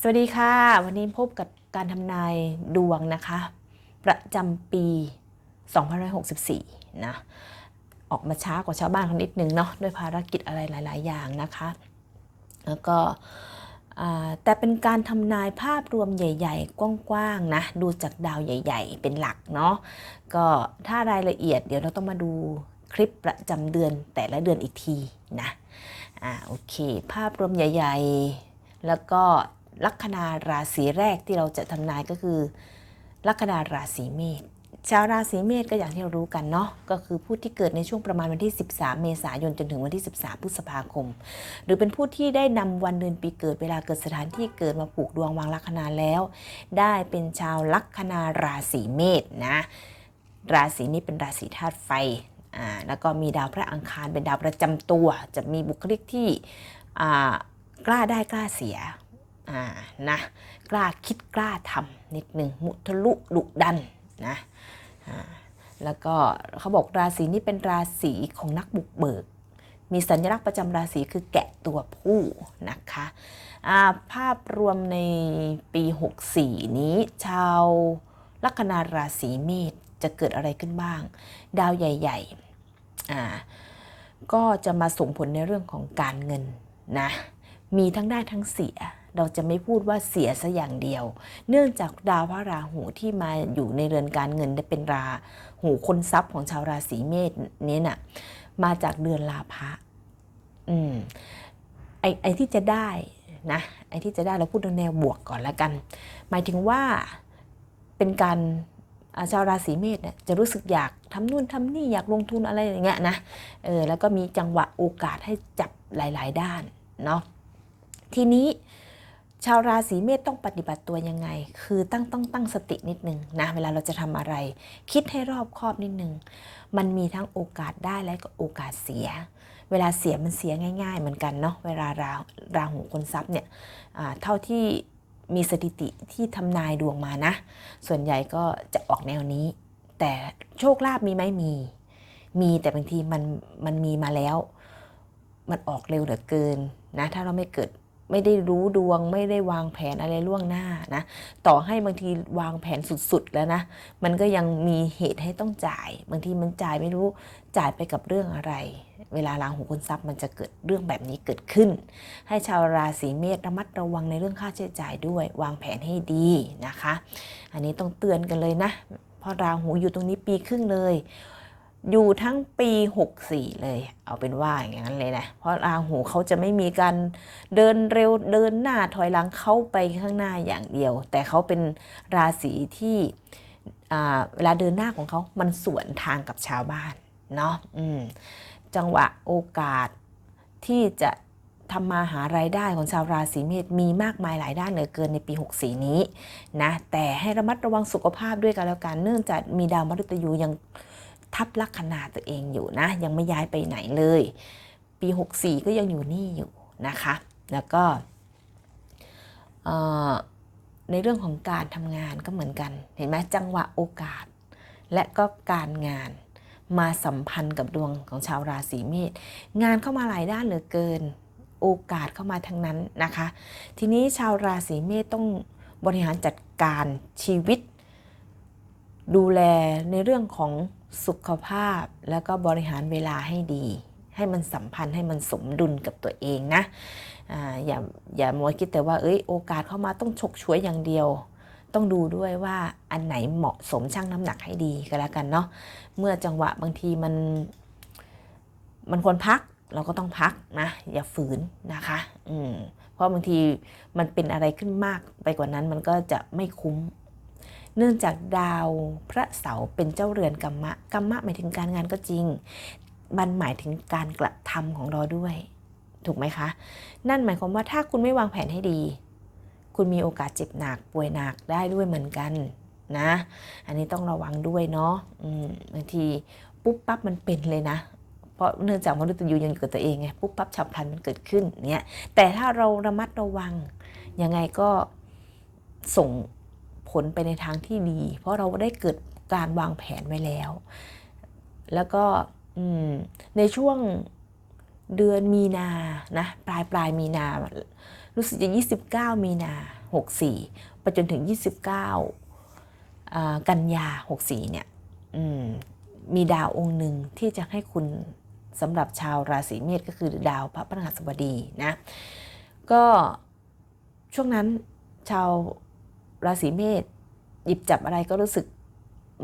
สวัสดีค่ะ วันนี้พบกับการทำนายดวงนะคะ ประจำปี 2564 นะ ออกมาช้ากว่าชาวบ้านเขานิดนึงเนาะด้วยภารกิจอะไรหลาย ๆ อย่างนะคะ แล้วก็แต่เป็นการทำนายภาพรวมใหญ่ ๆ กว้าง ๆ นะ ดูจากดาวใหญ่ ๆ เป็นหลักเนาะก็ถ้ารายละเอียดเดี๋ยวเราต้องมาดูคลิปประจำเดือนแต่ละเดือนอีกทีนะอ่าโอเค ภาพรวมใหญ่ ๆ แล้วก็ ลัคนาราศีแรกที่เราจะทำนายก็คือ ลัคนาราศีเมษชาวราศีเมษก็อย่างที่เรารู้กันเนาะก็คือผู้ที่เกิดในช่วงประมาณวันที่ 13 เมษายนจนถึงวันที่ 13 พฤษภาคม หรือเป็นผู้ที่ได้นำวันเดือนปีเกิดเวลาเกิดสถานที่เกิดมาปลูกดวงวางลัคนาแล้ว ได้เป็นชาวลัคนาราศีเมษนะราศีนี้เป็นราศีธาตุไฟอ่าแล้วก็มีดาวพระอังคารเป็นดาวประจำตัว จะมีบุคลิกที่อ่ากล้าได้กล้าเสีย อ่านะกล้าคิดกล้าทำนิดหนึ่งมุทะลุดุดันนะอ่าแล้วก็เขาบอกราศีนี้เป็นราศีของนักบุกเบิก มีสัญลักษณ์ประจำราศีคือแกะตัวผู้นะคะภาพรวมในปี 64 นี้ ชาวลัคนาราศีเมษจะเกิดอะไรขึ้นบ้าง ดาวใหญ่ๆอ่ก็จะมาส่งผลในเรื่องของการเงินนะ มีทั้งได้ทั้งเสีย เราจะไม่พูดว่าเสียซะอย่างเดียว เนื่องจากดาวพระราหูที่มาอยู่ในเรือนการเงินได้เป็นราหูคนทรัพย์ของชาวราศีเมษนี้น่ะมาจากเดือนลาภะอืมไอไอที่จะได้นะไอที่จะได้เราพูดในแนวบวกก่อนละกัน หมายถึงว่าเป็นการาชาวราศีเมษเนี่ยจะรู้สึกอยากทำนู่นทำนี่อยากลงทุนอะไรอย่างเงี้ยนะเออแล้วก็มีจังหวะโอกาสให้จับหลาย ๆ ด้านเนาะทีนี้ ชาวราศีเมษต้องปฏิบัติตัวยังไง คือตั้งต้องตั้งสตินิดนึงนะ เวลาเราจะทำอะไร คิดให้รอบคอบนิดนึง มันมีทั้งโอกาสได้และก็โอกาสเสีย เวลาเสียมันเสียง่าย ๆ เหมือนกันเนาะ เวลาราราหูคนทรัพย์เนี่ยเท่าที่มีสถิติที่ทำนายดวงมานะ ส่วนใหญ่ก็จะออกแนวนี้ แต่โชคลาภมีไหมมี มีแต่บางทีมันมันมีมาแล้ว มันออกเร็วเหลือเกินนะ ถ้าเราไม่เกิด ไม่ได้รู้ดวง ไม่ได้วางแผนอะไรล่วงหน้านะต่อให้บางทีวางแผนสุดๆแล้วนะมันก็ยังมีเหตุให้ต้องจ่าย บางทีมันจ่ายไม่รู้จ่ายไปกับเรื่องอะไร เวลาราหูคุณทรัพย์มันจะเกิดเรื่องแบบนี้เกิดขึ้น ให้ชาวราศีเมษระมัดระวังในเรื่องค่าใช้จ่ายด้วย วางแผนให้ดีนะคะ อันนี้ต้องเตือนกันเลยนะเพราะราหูอยู่ตรงนี้ปีครึ่งเลย อยู่ทั้งปี 64 เลย เอาเป็นว่าอย่างนั้นเลยนะ เพราะราหูเขาจะไม่มีการเดินเร็วเดินหน้าถอยหลังเข้าไปข้างหน้าอย่างเดียว แต่เขาเป็นราศีที่เวลาเดินหน้าของเขา มันสวนทางกับชาวบ้านเนาะจังหวะโอกาสที่จะทำมาหารายได้ของชาวราศีเมษมีมากมายหลายด้านเหลือเกินในปี 64 นี้นะแต่ให้ระมัดระวังสุขภาพด้วยกันแล้วกันเนื่องจากมีดาวมฤตยูยัง ทับลัคนาตัวเองอยู่นะ ยังไม่ย้ายไปไหนเลย ปี 64 ก็ยังอยู่นี่อยู่นะคะ แล้วก็ในเรื่องของการทำงานก็เหมือนกัน เห็นไหมจังหวะโอกาส และก็การงานมาสัมพันธ์กับดวงของชาวราศีเมษงานเข้ามาหลายด้านเหลือเกิน โอกาสเข้ามาทั้งนั้นนะคะ ทีนี้ชาวราศีเมษต้องบริหารจัดการชีวิต ดูแลในเรื่องของ สุขภาพแล้วก็บริหารเวลาให้ดี ให้มันสัมพันธ์ให้มันสมดุลกับตัวเองนะออย่าอย่ามัวคิดแต่ว่าเอ้ยโอกาสเข้ามาต้องฉกฉวยอย่างเดียว ต้องดูด้วยว่าอันไหนเหมาะสมชั่งน้ำหนักให้ดีก็แล้วกันเนาะเมื่อจังหวะบางทีมันมันควรพักเราก็ต้องพักนะ อย่าฝืนนะคะ อืมเพราะบางทีมันเป็นอะไรขึ้นมากไปกว่านั้นมันก็จะไม่คุ้ม เนื่องจากดาวพระเสาร์เป็นเจ้าเรือนกรรมะกรรมะหมายถึงการงานก็จริง มันหมายถึงการกระทำของเราด้วย ถูกไหมคะ นั่นหมายความว่าถ้าคุณไม่วางแผนให้ดี คุณมีโอกาสเจ็บหนักป่วยหนักได้ด้วยเหมือนกันนะ อันนี้ต้องระวังด้วยเนาะบางทีปุ๊บปั๊บมันเป็นเลยนะเพราะเนื่องจากมนุษย์ยูยังอยู่กับตัวเองไงปุ๊บปั๊บฉับพลันมันเกิดขึ้นเนี่ยแต่ถ้าเราระมัดระวังยังไงก็ส่ง ผลไปในทางที่ดี เพราะเราได้เกิดการวางแผนไว้แล้ว แล้วก็ในช่วงเดือนมีนานะปลายปลายมีนา รู้สึกจะ 29 มีนา 64 ไปจนถึง 29อ่ากันยา 64 เนี่ยมมีดาวองค์หนึ่งที่จะให้คุณสำหรับชาวราศีเมษก็คือดาวพระพฤหัสบดีนะ ก็ช่วงนั้นชาว ราศีเมษหยิบจับอะไรก็รู้สึก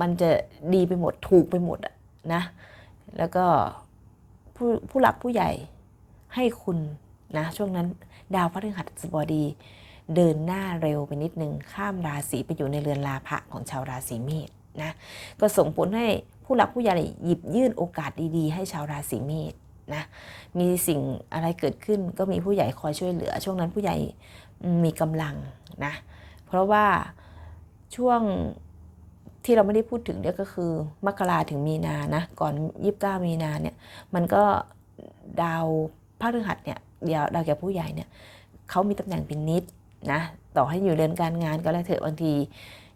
มันจะดีไปหมดถูกไปหมดอะนะแล้วก็ผู้ผู้หลักผู้ใหญ่ให้คุณนะช่วงนั้นดาวพฤหัสบดี เดินหน้าเร็วไปนิดนึงข้ามราศีไปอยู่ในเรือนลาภะของชาวราศีเมษนะก็ส่งผลให้ผู้หลักผู้ใหญ่หยิบยื่นโอกาสดีๆ ให้ชาวราศีเมษนะมีสิ่งอะไรเกิดขึ้นก็มีผู้ใหญ่คอยช่วยเหลือ ช่วงนั้นผู้ใหญ่มีกำลังนะ เพราะว่าช่วงที่เราไม่ได้พูดถึงเนี่ยก็คือ มกราถึงมีนานะ ก่อน29มีนาเนี่ย มันก็ดาวพฤหัสเนี่ยเดาวดาวแก่ผู้ใหญ่เนี่ยเขามีตำแหน่งเป็นนิดนะต่อให้อยู่เรือนการงานก็แล้วเถอะบางที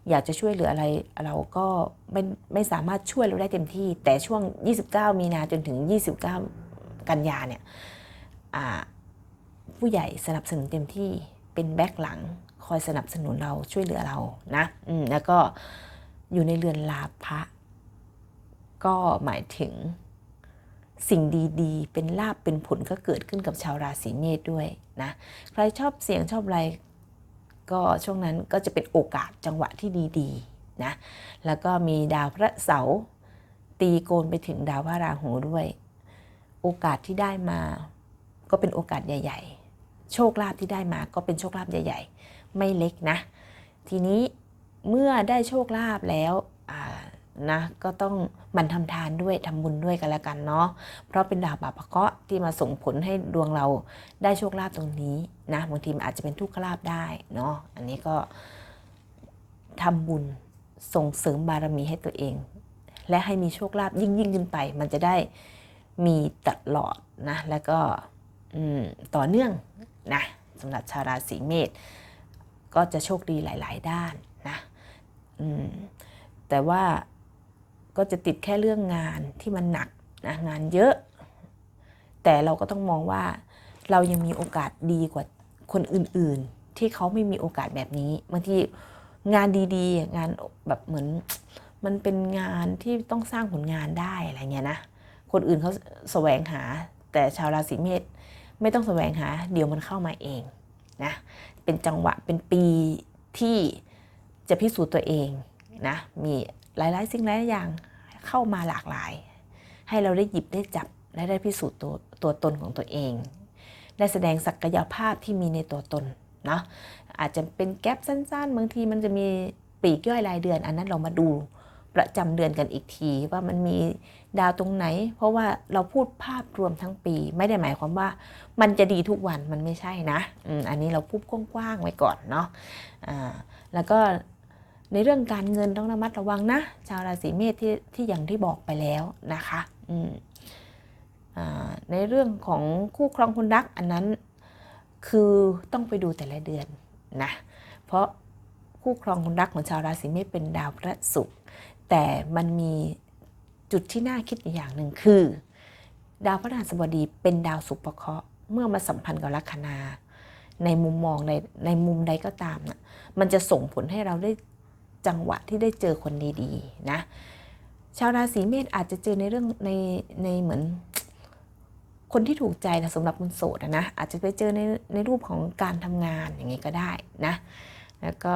อยากจะช่วยเหลืออะไรเราก็ไม่ไม่สามารถช่วยเราได้เต็มที่ แต่ช่วง 29 มีนาจนถึง 29 กันยาเนี่ยผู้ใหญ่สนับสนุนเต็มที่เป็นแบ็คหลัง คอยสนับสนุนเราช่วยเหลือเรานะอืมแล้วก็อยู่ในเรือนลาภะก็หมายถึงสิ่งดีๆ เป็นลาบเป็นผลก็เกิดขึ้นกับชาวราศีเมษด้วยนะ ใครชอบเสียงชอบอะไร ก็ช่วงนั้นก็จะเป็นโอกาสจังหวะที่ดีๆนะ แล้วก็มีดาวพระเสาร์ตีโกนไปถึงดาวพระราหูด้วย โอกาสที่ได้มา ก็เป็นโอกาสใหญ่ ๆ โชคลาภที่ได้มาก็เป็นโชคลาภใหญ่ ๆ ไม่เล็กนะ ทีนี้เมื่อได้โชคลาภแล้วนะก็ต้องมันทำทานด้วยทำบุญด้วยกันละกันเนาะเพราะเป็นดาวบาปะเคาะที่มาส่งผลให้ดวงเราได้โชคลาภตรงนี้นะบางทีอาจจะเป็นทุกขลาภได้เนาะอันนี้ก็ทำบุญส่งเสริมบารมีให้ตัวเอง และให้มีโชคลาภยิ่งยิ่งขึ้นไป มันจะได้มีตลอดนะแล้วก็ต่อเนื่องนะสำหรับชาวราศีเมษ ก็จะโชคดีหลาย ๆ ด้านนะแต่ว่าก็จะติดแค่เรื่องงานที่มันหนักนะงานเยอะ แต่เราก็ต้องมองว่าเรายังมีโอกาสดีกว่าคนอื่น ๆ ที่เขาไม่มีโอกาสแบบนี้บางทีงานดีๆ งานแบบเหมือนมันเป็นงานที่ต้องสร้างผลงานได้อะไรเงี้ยนะ คนอื่นเขาแสวงหา แต่ชาวราศีเมษไม่ต้องแสวงหา เดี๋ยวมันเข้ามาเอง นะเป็นจังหวะเป็นปีที่จะพิสูจน์ตัวเองนะมีหลายๆ สิ่งหลายอย่างเข้ามาหลากหลาย ให้เราได้หยิบได้จับและได้พิสูจน์ตัวตัวตนของตัวเอง ได้แสดงศักยภาพที่มีในตัวตนเนาะอาจจะเป็นแกลบสั้นๆบางทีมันจะมีปีกย่อยรายเดือน อันนั้นเรามาดูประจำเดือนกันอีกทีว่ามันมี ดาวตรงไหน เพราะว่าเราพูดภาพรวมทั้งปี ไม่ได้หมายความว่า มันจะดีทุกวันมันไม่ใช่นะอันนี้เราพูดกว้างๆไว้ก่อนเนาะะแล้วก็ในเรื่องการเงินต้องระมัดระวังนะ ชาวราศีเมษที่ที่อย่างที่บอกไปแล้วนะคะในเรื่องของคู่ครองคนรักอันนั้นคือต้องไปดูแต่ละเดือนนะเพราะคู่ครองคนรักของชาวราศีเมษเป็นดาวพระศุกร์แต่มันมี จุดที่น่าคิดอย่างหนึ่งคือ ดาวพระราสบดีเป็นดาวสุภเคราะห์เมื่อมาสัมพันธ์กับลัคนา ในมุมมองในในมุมใดก็ตามนะมันจะส่งผลให้เราได้จังหวะที่ได้เจอคนดีๆนะชาวราศีเมษอาจจะเจอในเรื่องในในเหมือน คนที่ถูกใจนะสำหรับคนโสดนะอาจจะไปเจอในในรูปของการทำงานอย่างนี้ก็ได้นะแล้วก็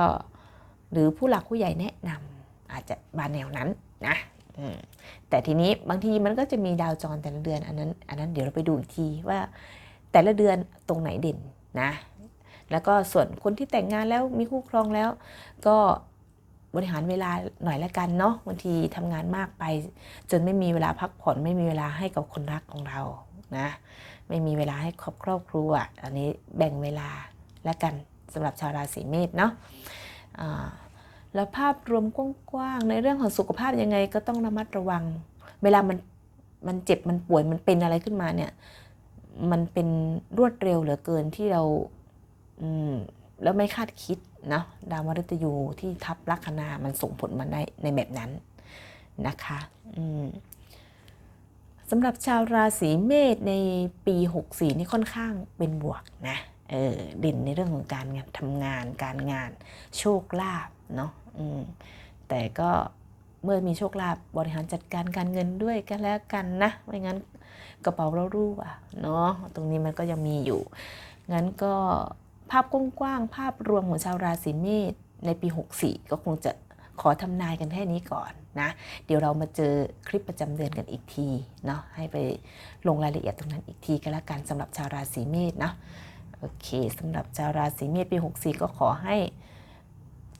หรือผู้หลักผู้ใหญ่แนะนำอาจจะบานแนวนั้นนะ แต่ทีนี้บางทีมันก็จะมีดาวจรแต่ละเดือนอันนั้นอันนั้นเดี๋ยวเราไปดูอีกทีว่าแต่ละเดือนตรงไหนเด่นนะ แล้วก็ส่วนคนที่แต่งงานแล้วมีคู่ครองแล้ว ก็บริหารเวลาหน่อยละกันเนาะบางทีทำงานมากไป จนไม่มีเวลาพักผ่อนไม่มีเวลาให้กับคนรักของเรานะไม่มีเวลาให้ครอบครอบครัวอันนี้แบ่งเวลาละกันสำหรับชาวราศีเมษเนาะ แล้วภาพรวมกว้างๆในเรื่องของสุขภาพยังไงก็ต้องระมัดระวัง เวลามันมันเจ็บมันป่วยมันเป็นอะไรขึ้นมาเนี่ย มันเป็นรวดเร็วเหลือเกินที่เราแล้วไม่คาดคิดนะดาวมฤตยูที่ทับลัคนามันส่งผลมาได้ในแบบนั้นนะคะสำหรับชาวราศีเมษในปี 64 นี่ค่อนข้างเป็นบวกนะ เออด่นในเรื่องของการทำงานการงานโชคลาภเนาะอืมแต่ก็เมื่อมีโชคลาภบริหารจัดการการเงินด้วยกันแล้วกันนะไม่งั้นกระเป๋าเรารั่วเนาะตรงนี้มันก็ยังมีอยู่ งั้นก็ภาพกว้างๆภาพรวมของชาวราศีเมษในปี 64 ก็คงจะขอทำนายกันแค่นี้ก่อนนะ เดี๋ยวเรามาเจอคลิปประจำเดือนกันอีกทีเนาะให้ไปลงรายละเอียดตรงนั้นอีกทีก็แล้วกันสำหรับชาวราศีเมษเนาะ โอเคสำหรับชาวราศีเมษปี 64 ก็ขอให้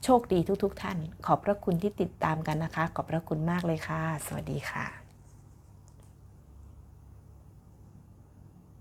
โชคดีทุกๆทท่าน ขอบพระคุณที่ติดตามกันนะคะ ขอบพระคุณมากเลยค่ะ สวัสดีค่ะ